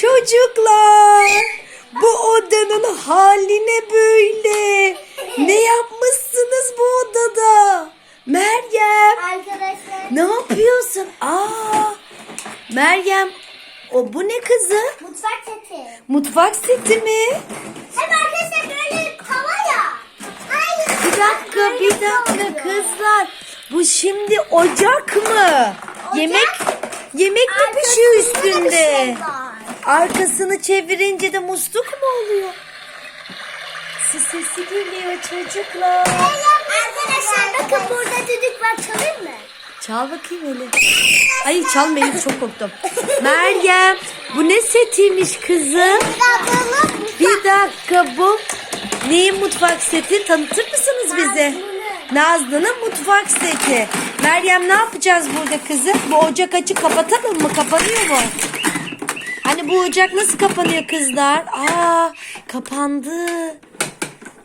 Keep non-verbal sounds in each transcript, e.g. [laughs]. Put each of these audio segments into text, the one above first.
Çocuklar bu odanın haline böyle. Ne yapmışsınız bu odada? Meryem Arkadaşlar ne yapıyorsun? Aa Meryem o bu ne kızı? mutfak seti. Mutfak seti mi? Hem arkadaşlar böyle tava ya. Hayır. Bir dakika bir dakika kızlar. Bu şimdi ocak mı? Yemek yemek mi pişiyor üstünde? şey Arkasını çevirince de musluk mu oluyor? Sesi geliyor çocuklar. Arkadaşlar bakın burada düdük var çalayım mı? Çal bakayım Elif. Ay çalma Elif çok korktum. Meryem bu ne setiymiş kızım? Bir dakika bu neyin mutfak seti tanıtır mısınız bize? Nazlı'nın mutfak seti. Meryem ne yapacağız burada kızım? Bu ocak açık kapatalım mı? Kapanıyor mu? Hani bu ocak nasıl kapanıyor kızlar? Aa kapandı.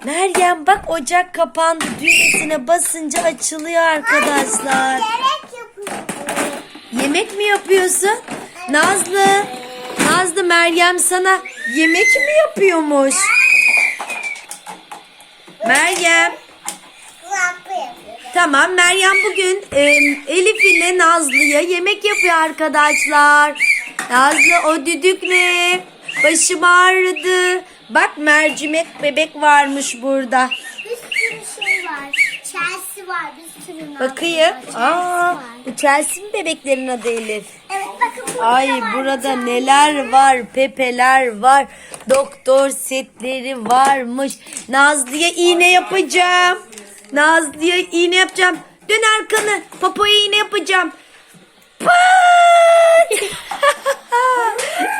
Meryem bak ocak kapandı. Düğmesine basınca açılıyor arkadaşlar. Yemek mi yapıyorsun? Nazlı. Nazlı Meryem sana yemek mi yapıyormuş? Meryem. Tamam Meryem bugün e, Elif ile Nazlı'ya yemek yapıyor arkadaşlar. Nazlı o düdük ne? Başım ağrıdı. Bak mercimek bebek varmış burada. Bir sürü şey var. Chelsea var. Bir sürü Bakayım. Chelsea Aa, var. bu Chelsea mi bebeklerin adı Elif? Evet bakın burada Ay var. burada neler var? Pepeler var. Doktor setleri varmış. Nazlı'ya iğne yapacağım. Nazlı'ya iğne yapacağım. Dön arkanı. Popoya iğne yapacağım. Pat! [laughs]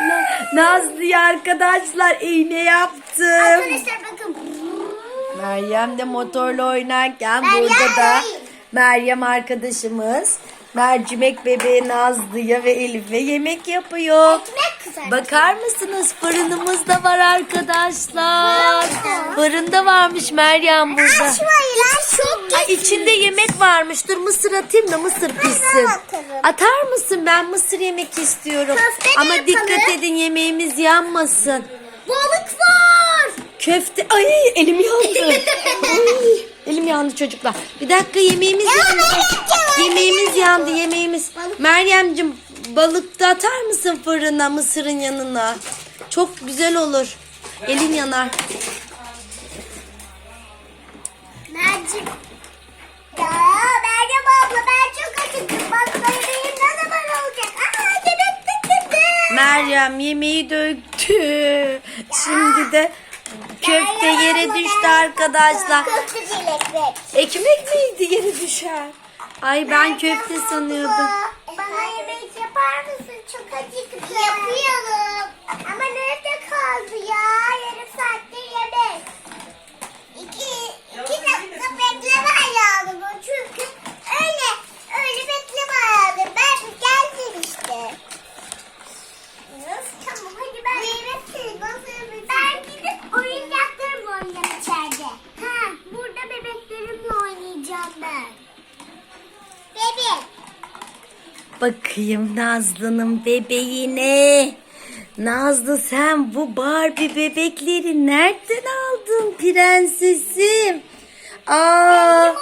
Na- Nazlı'ya arkadaşlar iğne yaptım. Arkadaşlar bakın. Meryem de motorla oynarken Meryem burada da. Meryem arkadaşımız mercimek bebeği Nazlı'ya ve Elif'e yemek yapıyor. Ekmek kızartıyor. Bakar mısınız fırınımız da var arkadaşlar. Fırında varmış Meryem burada. Açmayın. çok Ay, içinde yemek varmış. Dur mısır atayım da mısır pişsin. Atar mısın? Ben mısır yemek istiyorum. Köfte Ama yapalım. dikkat edin yemeğimiz yanmasın. Balık var. Köfte. Ay elim yandı. [laughs] Ay, elim yandı çocuklar. Bir dakika yemeğimiz yandı. Yemeğimiz yandı yemeğimiz. Meryem'cim balık da atar mısın fırına mısırın yanına? Çok güzel olur. Elin yanar. Mercim. Ya Meryem abla ben çok acıktım. Bak bebeğim ne zaman olacak? Aa yemek bitti. Meryem yemeği döktü. Şimdi de köfte yere düştü arkadaşlar. Köfte ekmek. Ekmek miydi yere düşen? Ay ben köfte sanıyordum. Bana yemek yapar mısın? Çok acıktım. Yapıyorum. Ama nerede kaldı ya? Bakayım Nazlı'nın bebeğine. Nazlı sen bu Barbie bebekleri nereden aldın prensesim? Aa,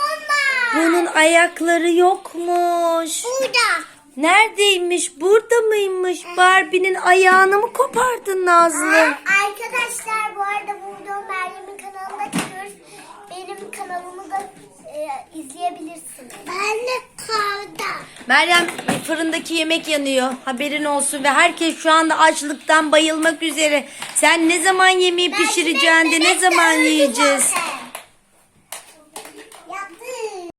bunun ayakları yokmuş. Burada. Neredeymiş? Burada mıymış? Barbie'nin ayağını mı kopardın Nazlı? Arkadaşlar bu arada burada Meryem'in kanalına çıkıyoruz. Benim kanalımı da e, izleyebilirsiniz. Ben de. Meryem fırındaki yemek yanıyor. Haberin olsun ve herkes şu anda açlıktan bayılmak üzere. Sen ne zaman yemeği pişireceksin de ne zaman yiyeceğiz?